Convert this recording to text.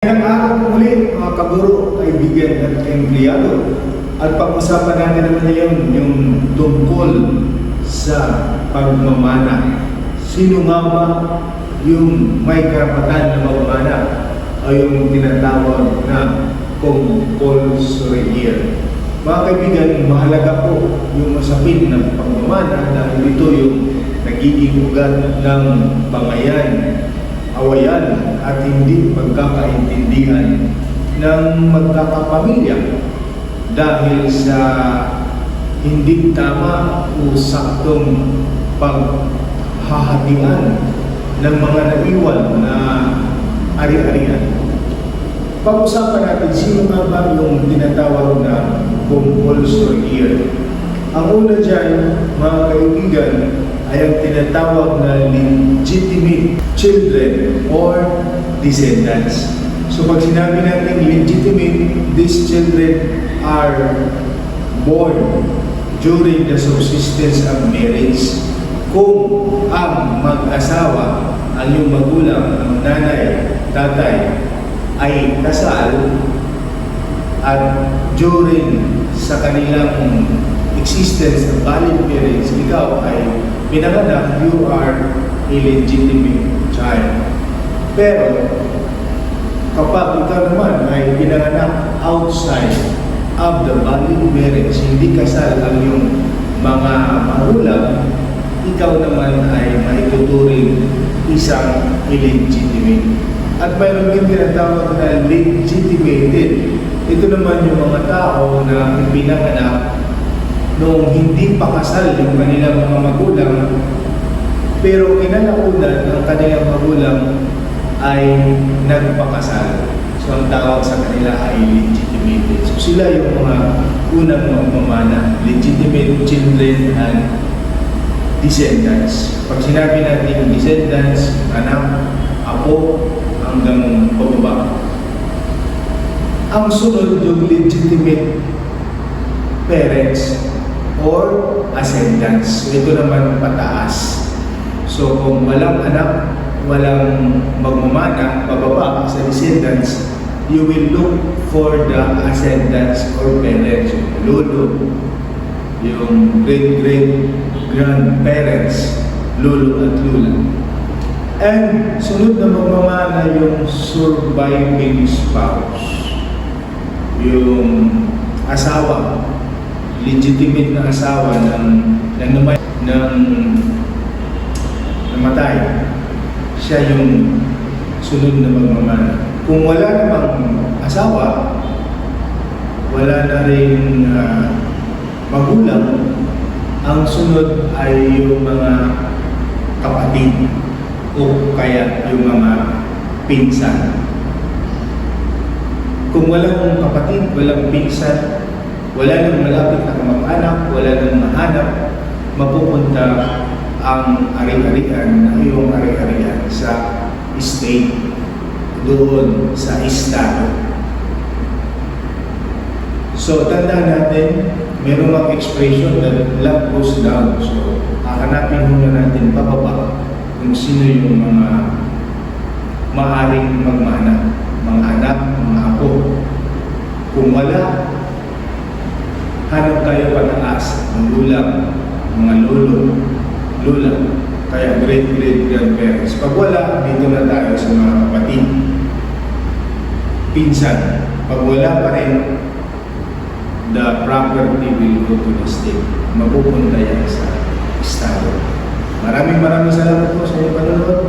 Ngayong araw muli mga kaburo, kaibigan at empleyado at pag-usapan natin naman ngayon yung tungkol sa pagmamana. Sino nga ba yung may karapatan na magmana o yung tinatawag na compulsory. Mga kaibigan, mahalaga po yung masapit ng pagmamana dahil ito yung nagiging ugat ng bangayan awayan at hindi pagkakaintindihan ng magkakapamilya dahil sa hindi tama o saktong paghahatian ng mga naiwan na ari-arian. Pag-usapan natin sino nga ba yung tinatawag na compulsory year. Ang una dyan, mga kaibigan, ay ang tinatawag na legitimate children or descendants. So pag sinabi natin legitimate, these children are born during the subsistence of marriage. Kung ang mag-asawa, ang iyong magulang, ang nanay, tatay, ay kasal at during sa kanilang existence ng valid parents, ikaw ay pinanganak, you are a legitimate child. Pero, kapag ikaw naman ay pinanganak outside of the valid parents, hindi kasal ang iyong mga magulang, ikaw naman ay maituturing isang illegitimate. At mayroon din tinatawag na legitimated. Ito naman yung mga tao na pinanganak noong hindi pa kasal yung kanilang mga magulang, pero kinalaunan ng kanilang magulang ay nagpakasal. So ang tawag sa kanila ay legitimated. So sila yung mga unang magmamana, legitimate children and descendants. Pag sinabi natin descendants, anak, apo, hanggang. Ang sunod yung legitimate parents or ascendants. Ito naman pataas. So kung walang anak, walang magmamana, pababa sa descendants, you will look for the ascendants or parents, lolo, yung great-great-grandparents, lolo at lula. And sunod na magmamana yung surviving spouse, yung asawa, legitimate na asawa ng ng namay, ng namatay. Siya yung sunod na magmamana. Kung wala namang asawa, wala na rin ah, magulang, ang sunod ay yung mga kapatid o kaya yung mga pinsan. Kung walang kapatid, walang pinsan, wala nang malapit na kamag-anak, wala nang mahanap, mapupunta ang ari-arian, ang iyong ari-arian sa state, doon sa estado. So, tandaan natin, meron mga expression that love goes down. So, hahanapin muna natin pababa kung sino yung mga maaring magmana, mga anak, mga apo. Kung wala, hanap tayo pataas, ang lulang, mga lolo, lula, kaya great great grandparents. Pag wala, dito na tayo sa mga kapatid, pinsan. Pag wala pa rin, the property will go to the state. Mapupunta yan sa estado. Maraming maraming salamat po sa inyong panonood.